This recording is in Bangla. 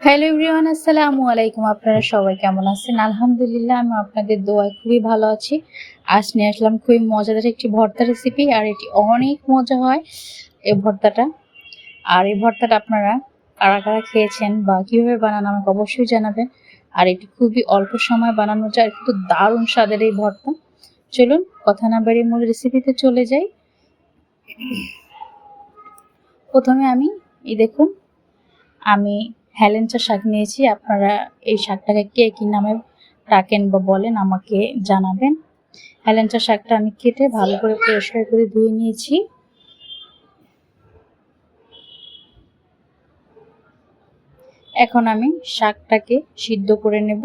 হ্যালো এভরিওয়ান, আসসালামু আলাইকুম। আপনারা সবাই কেমন আছেন? আলহামদুলিল্লাহ, আমি আপনাদের দোয়ায় খুবই ভালো আছি। আজ নিয়ে আসলাম খুবই মজাদার একটি ভর্তা রেসিপি আর এটি অনেক মজা হয় এই ভর্তাটা। আর এই ভর্তাটা আপনারা কারা কারা খেয়েছেন বা কীভাবে বানান আমাকে অবশ্যই জানাবেন। আর এটি খুবই অল্প সময় বানানো যায় কিন্তু দারুণ স্বাদের এই ভর্তা। চলুন, কথা না বেরিয়ে মূল রেসিপিতে চলে যাই। প্রথমে আমি, এই দেখুন, আমি হেলেঞ্চা শাক নিয়েছি, আপনারা এই শাকটাকে কে কী নামে ডাকেন বা বলেন, আমাকে জানাবেন। হেলেঞ্চা শাকটা আমি কেটে ভালো করে পরিষ্কার করে ধুয়ে নিয়েছি। এখন আমি শাকটাকে সিদ্ধ করে নেব।